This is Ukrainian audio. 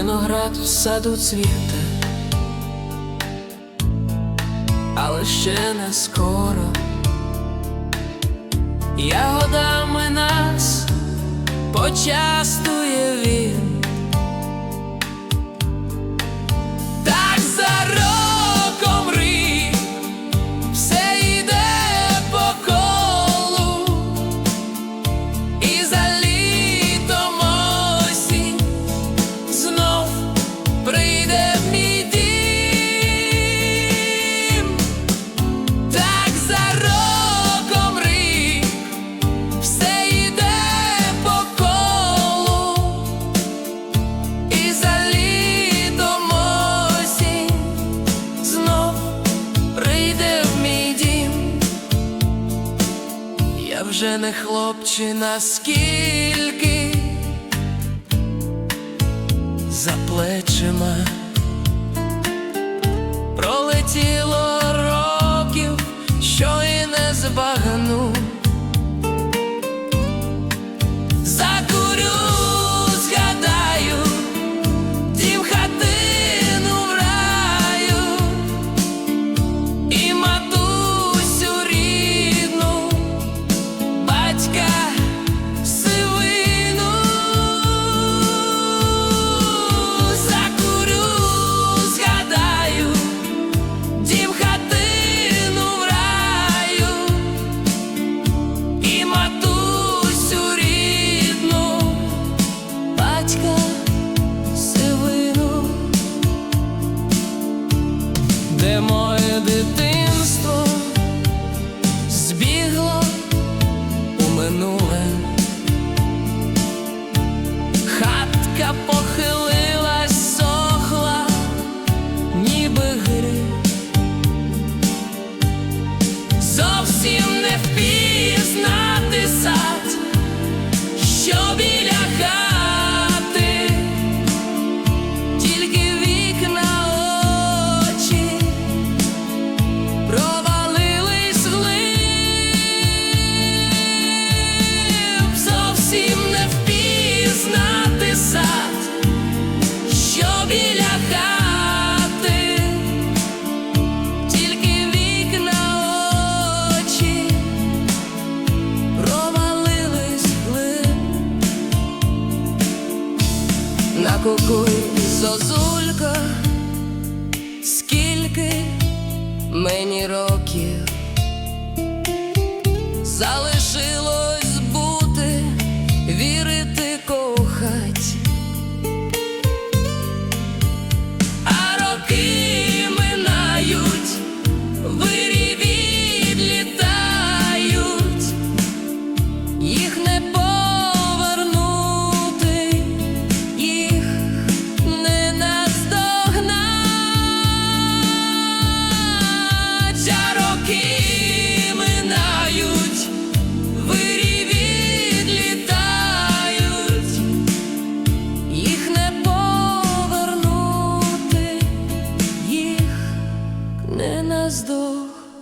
Виноград в саду цвіте, але ще не скоро ягодами нас почасту. Вже не хлопчина скільки за плечима. Квітка похилилась, сохла, ніби гри. Зовсім кукуй, зозулька, скільки мені років. роки вирі відлітають, їх не повернути, їх не наздогнать.